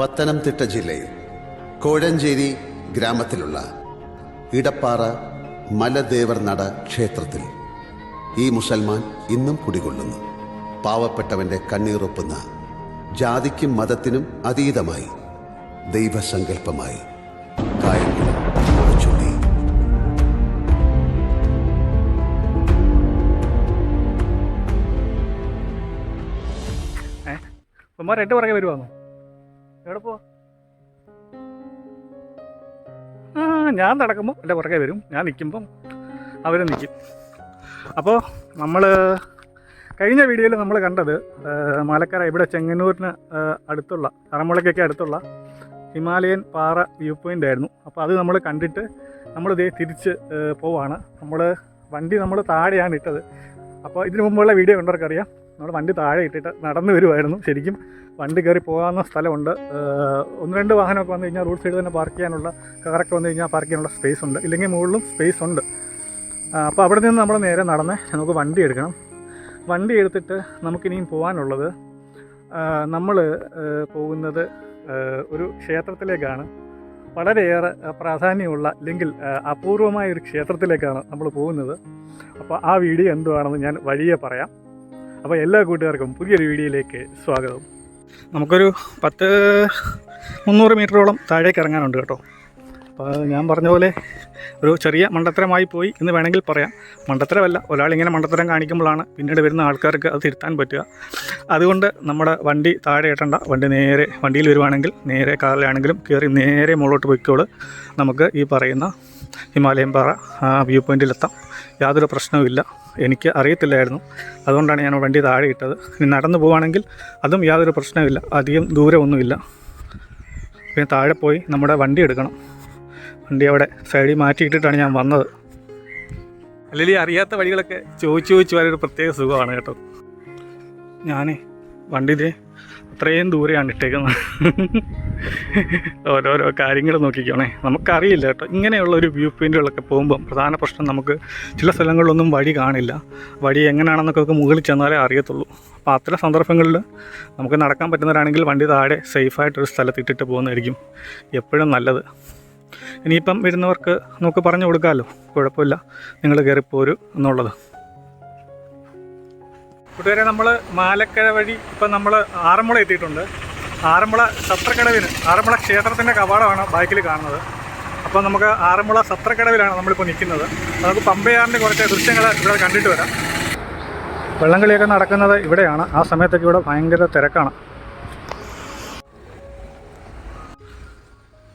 പത്തനംതിട്ട ജില്ലയിൽ കോഴഞ്ചേരി ഗ്രാമത്തിലുള്ള ഇടപ്പാറ മലദേവർനട ക്ഷേത്രത്തിൽ ഈ മുസൽമാൻ ഇന്നും കുടികൊള്ളുന്നു. പാവപ്പെട്ടവന്റെ കണ്ണീറൊപ്പുന്ന ജാതിക്കും മതത്തിനും അതീതമായി ദൈവസങ്കല്പമായി കായംകുളം ഏ? ഉമ്മാർ എട്ട് പുറകെ വരുവാന്നോ? എവിടെ പോ ആ ഞാൻ നടക്കുമ്പോൾ എന്റെ പുറകെ വരും. ഞാൻ നിൽക്കുമ്പം അവർ നിൽക്കും അപ്പോൾ നമ്മൾ കഴിഞ്ഞ വീഡിയോയിൽ നമ്മൾ കണ്ടത് മലക്കര ഇവിടെ ചെങ്ങന്നൂരിന് അടുത്തുള്ള അറമുളയ്ക്കൊക്കെ അടുത്തുള്ള ഹിമാലയൻ പാറ വ്യൂ പോയിന്റ് ആയിരുന്നു. അപ്പോൾ അത് നമ്മൾ കണ്ടിട്ട് നമ്മൾ ഇതേ തിരിച്ച് പോവാണ്. നമ്മൾ വണ്ടി നമ്മൾ താഴെയാണ് ഇട്ടത്. അപ്പോൾ ഇതിനു മുമ്പുള്ള വീഡിയോ കണ്ടവർക്കറിയാം. നമ്മൾ വണ്ടി താഴെ ഇട്ടിട്ട് നടന്നു വരുമായിരുന്നു ശരിക്കും വണ്ടി കയറി പോകാവുന്ന സ്ഥലമുണ്ട്. ഒന്ന് രണ്ട് വാഹനമൊക്കെ വന്നു കഴിഞ്ഞാൽ റോഡ് സൈഡിൽ തന്നെ പാർക്ക് ചെയ്യാനുള്ള കാറൊക്കെ വന്നു കഴിഞ്ഞാൽ പാർക്ക് ചെയ്യാനുള്ള സ്പേസ് ഉണ്ട്. ഇല്ലെങ്കിൽ മുകളിലും സ്പേസ് ഉണ്ട്. അപ്പോൾ അവിടെ നിന്ന് നമ്മൾ നേരെ നടന്ന് നമുക്ക് വണ്ടി എടുക്കണം. വണ്ടി എടുത്തിട്ട് നമുക്കിനിയും പോകാനുള്ളത് നമ്മൾ പോകുന്നത് ഒരു ക്ഷേത്രത്തിലേക്കാണ്. വളരെയേറെ പ്രാധാന്യമുള്ള അല്ലെങ്കിൽ അപൂർവമായ ഒരു ക്ഷേത്രത്തിലേക്കാണ് നമ്മൾ പോകുന്നത്. അപ്പോൾ ആ വീഡിയോ എന്തുവാണെന്ന് ഞാൻ വഴിയെ പറയാം. അപ്പോൾ എല്ലാ കൂട്ടുകാർക്കും പുതിയൊരു വീഡിയോയിലേക്ക് സ്വാഗതം. നമുക്കൊരു പത്ത് മുന്നൂറ് മീറ്ററോളം താഴേക്ക് ഇറങ്ങാനുണ്ട് കേട്ടോ. അപ്പോൾ ഞാൻ പറഞ്ഞ പോലെ ഒരു ചെറിയ മണ്ടത്തരമായി പോയി എന്ന് വേണമെങ്കിൽ പറയാം. മണ്ടത്തരമല്ല ഒരാളിങ്ങനെ മണ്ടത്തരം കാണിക്കുമ്പോഴാണ് പിന്നീട് വരുന്ന ആൾക്കാർക്ക് അത് തിരുത്താൻ പറ്റുക. അതുകൊണ്ട് നമ്മുടെ വണ്ടി താഴെ ഇട്ടണ്ട വണ്ടി നേരെ വണ്ടിയിൽ വരുവാണെങ്കിൽ നേരെ കാറിലാണെങ്കിലും കയറി നേരെ മുകളിലോട്ട് പോയിക്കോൾ. നമുക്ക് ഈ പറയുന്ന ഹിമാലയം പാറ വ്യൂ പോയിന്റിലെത്താം യാതൊരു പ്രശ്നവുമില്ല. എനിക്ക് അറിയത്തില്ലായിരുന്നു. അതുകൊണ്ടാണ് ഞാൻ വണ്ടി താഴെ ഇട്ടത്. ഇനി നടന്നു പോവുകയാണെങ്കിൽ അതും യാതൊരു പ്രശ്നമില്ല അധികം ദൂരമൊന്നുമില്ല പിന്നെ താഴെ പോയി നമ്മുടെ വണ്ടി എടുക്കണം. വണ്ടി അവിടെ സൈഡിൽ മാറ്റിയിട്ടിട്ടാണ് ഞാൻ വന്നത്. അല്ലെങ്കിൽ അറിയാത്ത വഴികളൊക്കെ ചോദിച്ചു ചോദിച്ചു വരെ ഒരു പ്രത്യേക സുഖമാണ് കേട്ടോ. ഞാനേ വണ്ടി ഇതേ അത്രയും ദൂരെയാണ് ഇട്ടേക്കുന്നത്. ഓരോരോ കാര്യങ്ങൾ നോക്കിക്കോണേ. നമുക്കറിയില്ല കേട്ടോ. ഇങ്ങനെയുള്ള ഒരു വ്യൂ പോയിന്റുകളൊക്കെ പോകുമ്പം പ്രധാന പ്രശ്നം നമുക്ക് ചില സ്ഥലങ്ങളിലൊന്നും വഴി കാണില്ല. വഴി എങ്ങനെയാണെന്നൊക്കെ നമുക്ക് മുകളിൽ ചെന്നാലേ അറിയത്തുള്ളൂ. അപ്പോൾ അത്തരം സന്ദർഭങ്ങളിൽ നമുക്ക് നടക്കാൻ പറ്റുന്നവരാണെങ്കിൽ വണ്ടി താഴെ സേഫായിട്ടൊരു സ്ഥലത്ത് ഇട്ടിട്ട് പോകുന്നതായിരിക്കും എപ്പോഴും നല്ലത്. ഇനിയിപ്പം വരുന്നവർക്ക് നമുക്ക് പറഞ്ഞു കൊടുക്കാമല്ലോ കുഴപ്പമില്ല. നിങ്ങൾ കയറിപ്പോരു എന്നുള്ളത്. കൂട്ടുകാരെ നമ്മൾ മാലക്കര വഴി ഇപ്പം നമ്മൾ ആറന്മുള എത്തിയിട്ടുണ്ട്. ആറന്മുള സത്രക്കടവിന് ആറന്മുള ക്ഷേത്രത്തിന്റെ കവാടമാണ് ബൈക്കിൽ കാണുന്നത്. അപ്പോൾ നമുക്ക് ആറന്മുള സത്രക്കടവിലാണ് നമ്മളിപ്പോൾ നിൽക്കുന്നത് നമുക്ക് പമ്പയാറിന്റെ കുറച്ച് ദൃശ്യങ്ങൾ ഇവിടെ കണ്ടിട്ട് വരാം. വെള്ളംകളിയൊക്കെ നടക്കുന്നത് ഇവിടെയാണ്. ആ സമയത്തൊക്കെ ഇവിടെ ഭയങ്കര തിരക്കാണ്.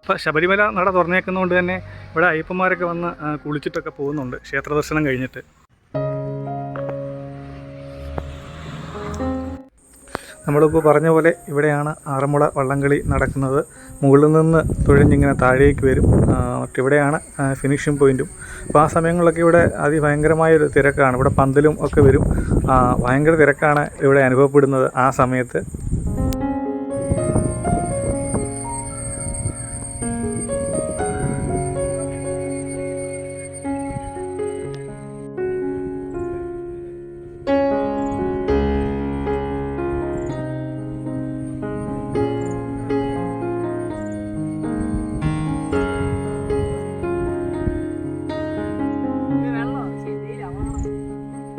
ഇപ്പോൾ ശബരിമല നട തുറന്നേക്കുന്നതുകൊണ്ട് തന്നെ ഇവിടെ അയ്യപ്പന്മാരൊക്കെ വന്ന് കുളിച്ചിട്ടൊക്കെ പോകുന്നുണ്ട്. ക്ഷേത്രദർശനം കഴിഞ്ഞിട്ട്. നമ്മളിപ്പോൾ പറഞ്ഞ പോലെ ഇവിടെയാണ് ആറന്മുള വള്ളംകളി നടക്കുന്നത്. മുകളിൽ നിന്ന് തുഴഞ്ഞിങ്ങനെ താഴേക്ക് വരും. ഇവിടെയാണ് ഫിനിഷിംഗ് പോയിന്റും അപ്പോൾ ആ സമയങ്ങളിലൊക്കെ ഇവിടെ അതിഭയങ്കരമായൊരു തിരക്കാണ്. ഇവിടെ പന്തലും ഒക്കെ വരും. ഭയങ്കര തിരക്കാണ് ഇവിടെ അനുഭവപ്പെടുന്നത് ആ സമയത്ത്.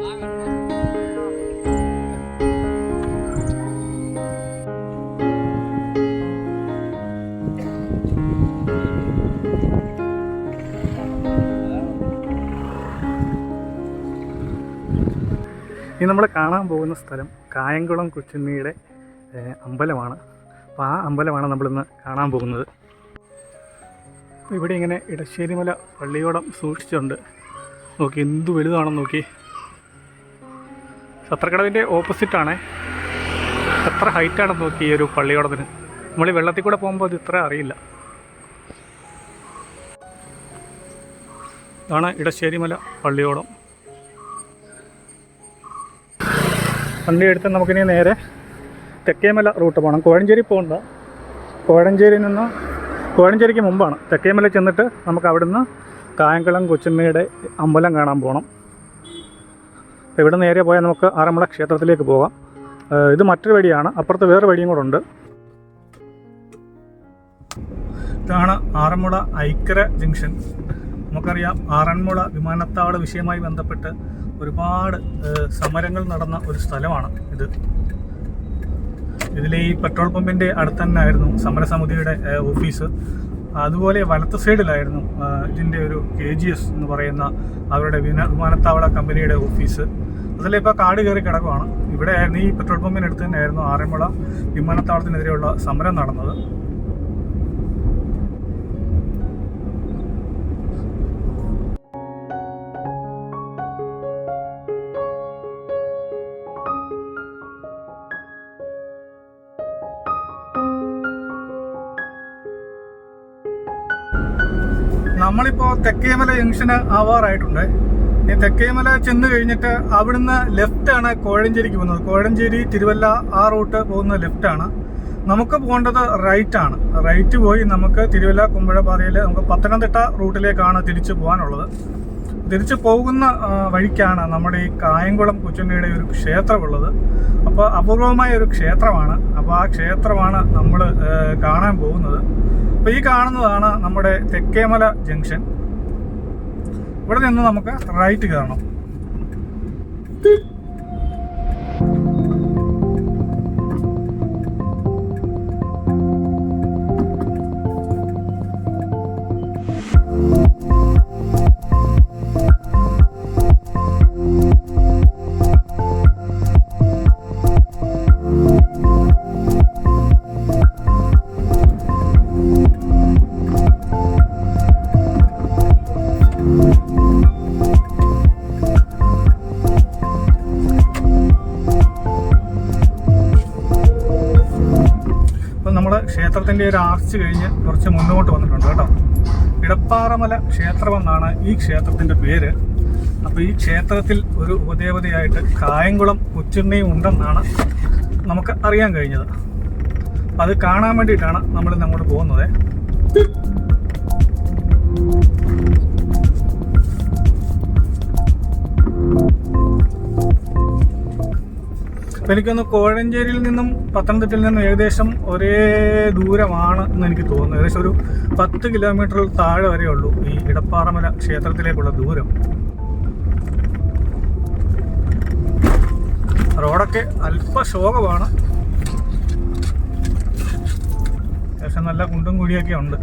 ഇനി നമ്മൾ കാണാൻ പോകുന്ന സ്ഥലം കായംകുളം കൊച്ചുണ്ണിയുടെ അമ്പലമാണ്. അപ്പോൾ ആ അമ്പലമാണ് നമ്മളിന്ന് കാണാൻ പോകുന്നത്. ഇവിടെ ഇങ്ങനെ ഇടശ്ശേരിമല പള്ളിയോടം സൂക്ഷിച്ചുണ്ട് നോക്കി എന്ത് വലുതാണെന്ന് നോക്കി. സത്രക്കടവിന്റെ ഓപ്പോസിറ്റാണേ. എത്ര ഹൈറ്റാണെന്ന് നോക്കി ഈ ഒരു പള്ളിയോടത്തിന്. നമ്മൾ ഈ വെള്ളത്തിൽ കൂടെ പോകുമ്പോൾ അത് ഇത്ര അറിയില്ല. ഇതാണ് ഇടശ്ശേരിമല പള്ളിയോടം. പള്ളി എടുത്ത് നമുക്കിനി നേരെ തെക്കേമല റൂട്ട് പോകണം. കോഴഞ്ചേരി പോകണ്ട. കോഴഞ്ചേരിയിൽ നിന്ന് കോഴഞ്ചേരിക്ക് മുമ്പാണ്. തെക്കേമല ചെന്നിട്ട് നമുക്ക് അവിടുന്ന് കായംകുളം കൊച്ചുമ്മയുടെ അമ്പലം കാണാൻ പോകണം. അപ്പോൾ ഇവിടെ നേരെ പോയാൽ നമുക്ക് ആറന്മുള ക്ഷേത്രത്തിലേക്ക് പോകാം. ഇത് മറ്റൊരു വഴിയാണ്. അപ്പുറത്ത് വേറെ വഴിയും കൂടെ ഉണ്ട്. ഇതാണ് ആറന്മുള ഐക്കര ജംഗ്ഷൻ. നമുക്കറിയാം ആറന്മുള വിമാനത്താവള വിഷയമായി ബന്ധപ്പെട്ട് ഒരുപാട് സമരങ്ങൾ നടന്ന ഒരു സ്ഥലമാണ് ഇത്. ഇതിലെ ഈ പെട്രോൾ പമ്പിന്റെ അടുത്ത് തന്നെ ആയിരുന്നു സമരസമിതിയുടെ ഓഫീസ്. അതുപോലെ വലത്ത് സൈഡിലായിരുന്നു ഇതിന്റെ ഒരു കെ ജി എസ് എന്ന് പറയുന്ന അവരുടെ വിമാനത്താവള കമ്പനിയുടെ ഓഫീസ്. അതിലെ ഇപ്പോൾ കാട് കയറി കിടക്കുവാണ്. ഇവിടെ ആയിരുന്നു ഈ പെട്രോൾ പമ്പിനടുത്ത് തന്നെയായിരുന്നു ആറന്മുള വിമാനത്താവളത്തിനെതിരെയുള്ള സമരം നടന്നത്. നമ്മളിപ്പോ തെക്കേമല ജംഗ്ഷന് ആവാറായിട്ടുണ്ട്. ഈ തെക്കേമല ചെന്ന് കഴിഞ്ഞിട്ട് അവിടുന്ന് ലെഫ്റ്റ് ആണ് കോഴഞ്ചേരിക്ക് പോകുന്നത്. കോഴഞ്ചേരി തിരുവല്ല ആ റൂട്ട് പോകുന്ന ലെഫ്റ്റ് ആണ്. നമുക്ക് പോകേണ്ടത് റൈറ്റ് ആണ്. റൈറ്റ് പോയി നമുക്ക് തിരുവല്ല കുമ്പഴ പാതയിൽ നമുക്ക് പത്തനംതിട്ട റൂട്ടിലേക്കാണ് തിരിച്ചു പോകാനുള്ളത്. തിരിച്ചു പോകുന്ന വഴിക്കാണ് നമ്മുടെ ഈ കായംകുളം കൊച്ചുണ്ണിയുടെ ഒരു ക്ഷേത്രമുള്ളത്. അപ്പോൾ അപൂർവമായ ഒരു ക്ഷേത്രമാണ്. അപ്പോൾ ആ ക്ഷേത്രമാണ് നമ്മൾ കാണാൻ പോകുന്നത്. അപ്പോൾ ഈ കാണുന്നതാണ് നമ്മുടെ തെക്കേമല ജംഗ്ഷൻ. ഇവിടെ നിന്ന് നമുക്ക് റൈറ്റ് കയറണം ക്ഷേത്രത്തിന്റെ ഒരു ആർച്ച് കഴിഞ്ഞ് കുറച്ച് മുന്നോട്ട് വന്നിട്ടുണ്ട് കേട്ടോ. ഇടപ്പാറമല ക്ഷേത്രമെന്നാണ് ഈ ക്ഷേത്രത്തിന്റെ പേര്. അപ്പോൾ ഈ ക്ഷേത്രത്തിൽ ഒരു ഉപദേവതയായിട്ട് കായംകുളം ഉച്ചുണ്ണയും ഉണ്ടെന്നാണ് നമുക്ക് അറിയാൻ കഴിഞ്ഞത്. അത് കാണാൻ വേണ്ടിയിട്ടാണ് നമ്മൾ ഇന്ന് അങ്ങോട്ട് പോകുന്നത്. അപ്പം എനിക്കൊന്ന് കോഴഞ്ചേരിയിൽ നിന്നും പത്തനംതിട്ടയിൽ നിന്നും ഏകദേശം ഒരേ ദൂരമാണ് എന്ന് എനിക്ക് തോന്നുന്നു ഏകദേശം ഒരു പത്ത് കിലോമീറ്റർ താഴെ വരെ ഉള്ളൂ ഈ ഇടപ്പാറമല ക്ഷേത്രത്തിലേക്കുള്ള ദൂരം. റോഡൊക്കെ അല്പ ശോകമാണ് അത്യാവശ്യം നല്ല കുണ്ടും കുഴിയൊക്കെ ഉണ്ട്.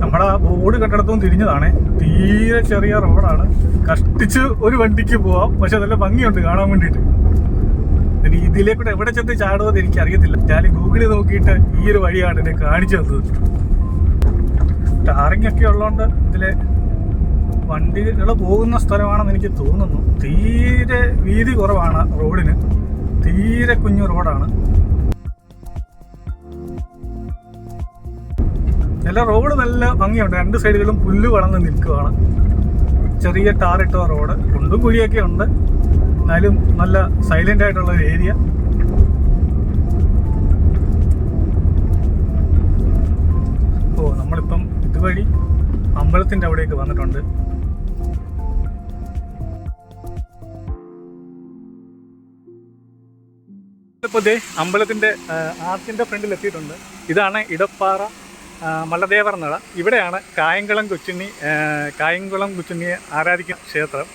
നമ്മുടെ ബോർഡ് കെട്ടിടത്തും തിരിഞ്ഞതാണേ. തീരെ ചെറിയ റോഡാണ് കഷ്ടിച്ച് ഒരു വണ്ടിക്ക് പോവാം. പക്ഷെ നല്ല ഭംഗിയുണ്ട് കാണാൻ വേണ്ടിയിട്ട്. ഇനി ഇതിലേക്കൂടെ എവിടെ ചെന്ന് ചാടുമെന്ന് എനിക്ക് അറിയത്തില്ല ഞാൻ ഗൂഗിളിൽ നോക്കിയിട്ട് ഈ ഒരു വഴിയാണ് എന്നെ കാണിച്ചു തന്നത്. ടാറിംഗ് ഒക്കെ ഉള്ളതുകൊണ്ട് ഇതിലെ വണ്ടികൾ പോകുന്ന സ്ഥലമാണെന്ന് എനിക്ക് തോന്നുന്നു. തീരെ വീതി കുറവാണ് റോഡിന് തീരെ കുഞ്ഞു റോഡാണ് എല്ലാ റോഡ് നല്ല ഭംഗിയുണ്ട്. രണ്ട് സൈഡുകളും പുല്ല് വളർന്ന് നിൽക്കുകയാണ്. ചെറിയ ടാറിട്ട റോഡ്. കുണ്ടും കുഴിയൊക്കെ ഉണ്ട്. എന്നാലും നല്ല സൈലന്റ് ആയിട്ടുള്ള ഒരു ഏരിയ ഓ നമ്മളിപ്പം ഇതുവഴി അമ്പലത്തിന്റെ അവിടേക്ക് വന്നിട്ടുണ്ട്. ഇപ്പോൾ ദേ അമ്പലത്തിന്റെ ആർച്ചിന്റെ ഫ്രണ്ടിൽ എത്തിയിട്ടുണ്ട്. ഇതാണ് ഇടപ്പാറ ആ, മല്ലദേവർ നട ഇവിടെയാണ് കായംകുളം കൊച്ചുണ്ണി കായംകുളം കൊച്ചുണ്ണിയെ ആരാധിക്കുന്ന ക്ഷേത്രം.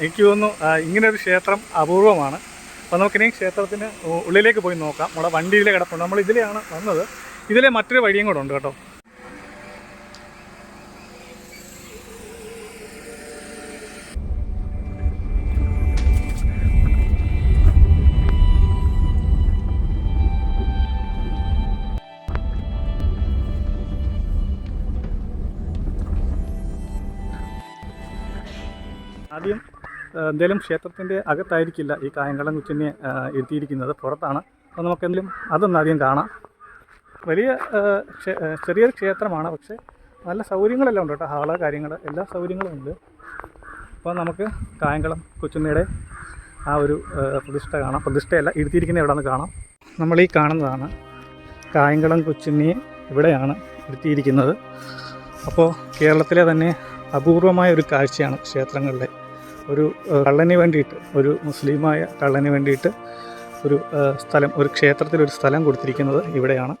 എനിക്ക് തോന്നുന്നു ഇങ്ങനൊരു ക്ഷേത്രം അപൂർവമാണ്. അപ്പോൾ നമുക്കിനി ക്ഷേത്രത്തിന് ഉള്ളിലേക്ക് പോയി നോക്കാം. നമ്മുടെ വണ്ടിയിലെ കിടപ്പുണ്ട്. നമ്മൾ ഇതിലെയാണ് വന്നത്. ഇതിലെ മറ്റൊരു വഴിയും കൂടെ ഉണ്ട് കേട്ടോ. എന്തായാലും ക്ഷേത്രത്തിന്റെ അകത്തായിരിക്കില്ല ഈ കായംകുളം കുച്ചിനെ എഴുതിയിരിക്കുന്നത് പുറത്താണ്. അപ്പോൾ നമുക്ക് എന്തെങ്കിലും അതൊന്ന് ആദ്യം കാണാം. വലിയ ചെറിയൊരു ക്ഷേത്രമാണ്. പക്ഷേ നല്ല സൗകര്യങ്ങളെല്ലാം ഉണ്ട് കേട്ടോ. ഹാൾ കാര്യങ്ങൾ എല്ലാ സൗകര്യങ്ങളും ഉണ്ട്. അപ്പോൾ നമുക്ക് കായംകുളം കൊച്ചുണ്ണയുടെ ആ ഒരു പ്രതിഷ്ഠ കാണാം. പ്രതിഷ്ഠയല്ല ഇരുത്തിയിരിക്കുന്ന എവിടെ നിന്ന് കാണാം. നമ്മൾ ഈ കാണുന്നതാണ് കായംകുളം കൊച്ചുണ്ണിയെ ഇവിടെയാണ് ഇരുത്തിയിരിക്കുന്നത്. അപ്പോൾ കേരളത്തിലെ തന്നെ അപൂർവമായ ഒരു കാഴ്ചയാണ് ക്ഷേത്രങ്ങളിലെ ഒരു കള്ളന് വേണ്ടിയിട്ട് ഒരു മുസ്ലിമായ കള്ളന് വേണ്ടിയിട്ട് ഒരു സ്ഥലം ഒരു ക്ഷേത്രത്തിൽ ഒരു സ്ഥലം കൊടുത്തിരിക്കുന്നത് ഇവിടെയാണ്.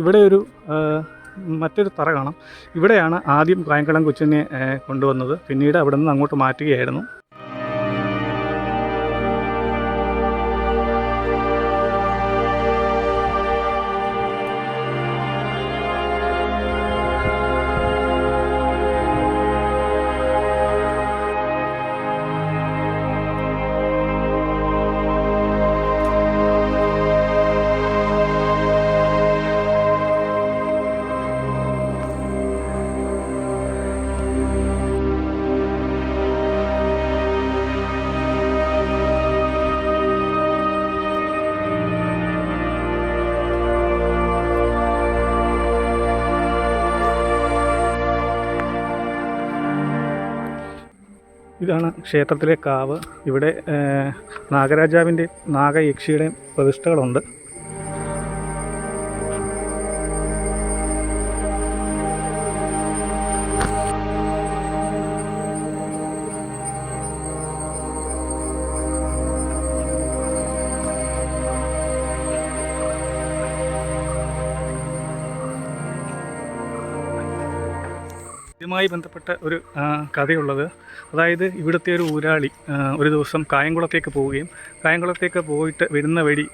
ഇവിടെ ഒരു മറ്റൊരു തറ കാണാം. ഇവിടെയാണ് ആദ്യം കായംകുളം കൊച്ചിനെ കൊണ്ടുവന്നത്. പിന്നീട് അവിടെ നിന്ന് അങ്ങോട്ട് മാറ്റുകയായിരുന്നു. ഇതാണ് ക്ഷേത്രത്തിലെ കാവ്. ഇവിടെ നാഗരാജാവിന്റെയും നാഗരാജാവിന്റെ നാഗയക്ഷിയുടെയും പ്രതിഷ്ഠകളുണ്ട്. ഇതുമായി ബന്ധപ്പെട്ട ഒരു കഥയുള്ളത്. അതായത് ഇവിടുത്തെ ഒരു ഊരാളി ഒരു ദിവസം കായംകുളത്തേക്ക് പോവുകയും കായംകുളത്തേക്ക് പോയിട്ട് വരുന്ന വഴി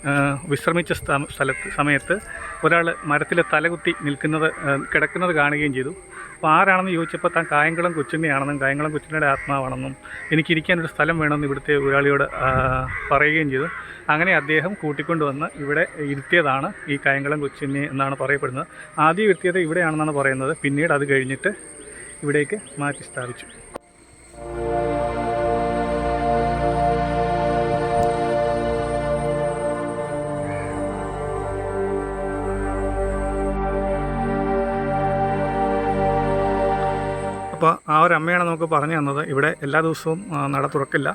വിശ്രമിച്ച സ്ഥ- സ്ഥലത്ത് സമയത്ത് ഒരാൾ മരത്തിലെ തലകുത്തി നിൽക്കുന്നത് കിടക്കുന്നത് കാണുകയും ചെയ്തു. അപ്പോൾ ആരാണെന്ന് ചോദിച്ചപ്പോൾ താൻ കായംകുളം കൊച്ചുണ്ണിയാണെന്നും കായംകുളം കൊച്ചുണ്ണിയുടെ ആത്മാവാണെന്നും എനിക്കിരിക്കാനൊരു സ്ഥലം വേണമെന്ന് ഇവിടുത്തെ ഊരാളിയോട് പറയുകയും ചെയ്തു. അങ്ങനെ അദ്ദേഹം കൂട്ടിക്കൊണ്ടുവന്ന് ഇവിടെ ഇരുത്തിയതാണ് ഈ കായംകുളം കൊച്ചുണ്ണി എന്നാണ് പറയപ്പെടുന്നത്. ആദ്യം ഇരുത്തിയത് ഇവിടെയാണെന്നാണ് പറയുന്നത്. പിന്നീട് അത് കഴിഞ്ഞിട്ട് ഇവിടേക്ക് മാറ്റി സ്ഥാപിച്ചു. അപ്പോൾ ആ ഒരു അമ്മയാണ് നമുക്ക് പറഞ്ഞു തന്നത്. ഇവിടെ എല്ലാ ദിവസവും നട തുറക്കില്ല.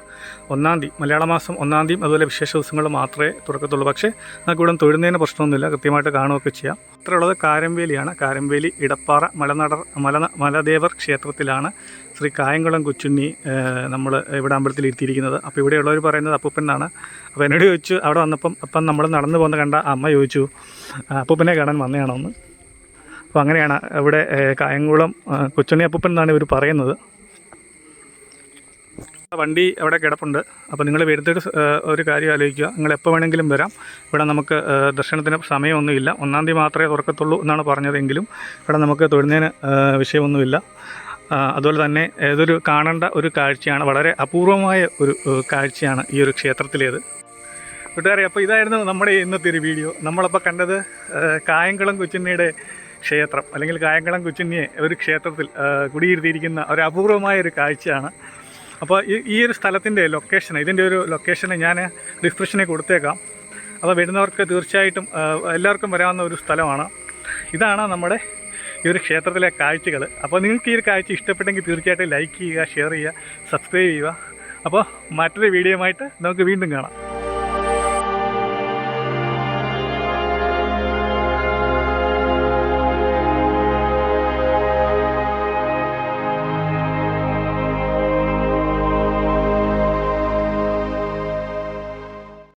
ഒന്നാം തീയതി മലയാള മാസം ഒന്നാം തീയതി അതുപോലെ വിശേഷ ദിവസങ്ങൾ മാത്രമേ തുറക്കത്തുള്ളൂ. പക്ഷേ നമുക്ക് ഇവിടെ തൊഴുന്നതിന് പ്രശ്നമൊന്നുമില്ല. കൃത്യമായിട്ട് കാണുകയൊക്കെ ചെയ്യാം. അത്രയുള്ളത് കാരംവേലിയാണ്. കാരംവേലി ഇടപ്പാറ മലനടർ മല മലദേവർ ക്ഷേത്രത്തിലാണ് ശ്രീ കായംകുളം കൊച്ചുണ്ണി നമ്മൾ ഇവിടെ അമ്പലത്തിൽ ഇരുത്തിയിരിക്കുന്നത്. അപ്പോൾ ഇവിടെയുള്ളവർ പറയുന്നത് അപ്പൂപ്പൻ എന്നാണ്. അപ്പോൾ എന്നോട് ചോദിച്ചു അവിടെ വന്നപ്പം അപ്പം നമ്മൾ നടന്നു പോകുന്ന കണ്ട അമ്മ ചോദിച്ചു "ആ, അപ്പൂപ്പനെ കാണാൻ വന്നതാണോ എന്ന് അപ്പോൾ അങ്ങനെയാണ് ഇവിടെ കായംകുളം കൊച്ചുണ്ണി എന്നാണ് ഇവർ പറയുന്നത്. വണ്ടി അവിടെ കിടപ്പുണ്ട്. അപ്പോൾ നിങ്ങൾ വരുന്നൊരു ഒരു കാര്യം ആലോചിക്കുക. നിങ്ങൾ എപ്പോൾ വേണമെങ്കിലും വരാം. ഇവിടെ നമുക്ക് ദർശനത്തിന് സമയമൊന്നുമില്ല. ഒന്നാം തീയതി മാത്രമേ തുറക്കത്തുള്ളൂ എന്നാണ് പറഞ്ഞതെങ്കിലും ഇവിടെ നമുക്ക് തൊഴുന്നതിന് വിഷയമൊന്നുമില്ല. അതുപോലെ തന്നെ ഏതൊരു കാണേണ്ട ഒരു കാഴ്ചയാണ് വളരെ അപൂർവമായ ഒരു കാഴ്ചയാണ് ഈ ഒരു ക്ഷേത്രത്തിലേത്. കൂട്ടുകാരെ അപ്പോൾ ഇതായിരുന്നു നമ്മുടെ ഇന്നത്തെ ഒരു വീഡിയോ. നമ്മളപ്പോൾ കണ്ടത് കായംകുളം കൊച്ചുണ്ണിയുടെ ക്ഷേത്രം അല്ലെങ്കിൽ കായംകുളം കൊച്ചുണ്ണിയെ ഒരു ക്ഷേത്രത്തിൽ കുടിയിരുത്തിയിരിക്കുന്ന ഒരു അപൂർവമായ ഒരു കാഴ്ചയാണ്. അപ്പോൾ ഈ ഈ ഒരു സ്ഥലത്തിന്റെ ലൊക്കേഷൻ ഇതിന്റെ ഒരു ലൊക്കേഷൻ ഞാൻ ഡിസ്ക്രിപ്ഷനിൽ കൊടുത്തേക്കാം. അപ്പോൾ വരുന്നവർക്ക് തീർച്ചയായിട്ടും എല്ലാവർക്കും വരാവുന്ന ഒരു സ്ഥലമാണ്. ഇതാണ് നമ്മുടെ ഈ ഒരു ക്ഷേത്രത്തിലെ കാഴ്ചകൾ. അപ്പോൾ നിങ്ങൾക്ക് ഈ ഒരു കാഴ്ച ഇഷ്ടപ്പെട്ടെങ്കിൽ തീർച്ചയായിട്ടും ലൈക്ക് ചെയ്യുക ഷെയർ ചെയ്യുക സബ്സ്ക്രൈബ് ചെയ്യുക. അപ്പോൾ മറ്റൊരു വീഡിയോയുമായിട്ട് നമുക്ക് വീണ്ടും കാണാം.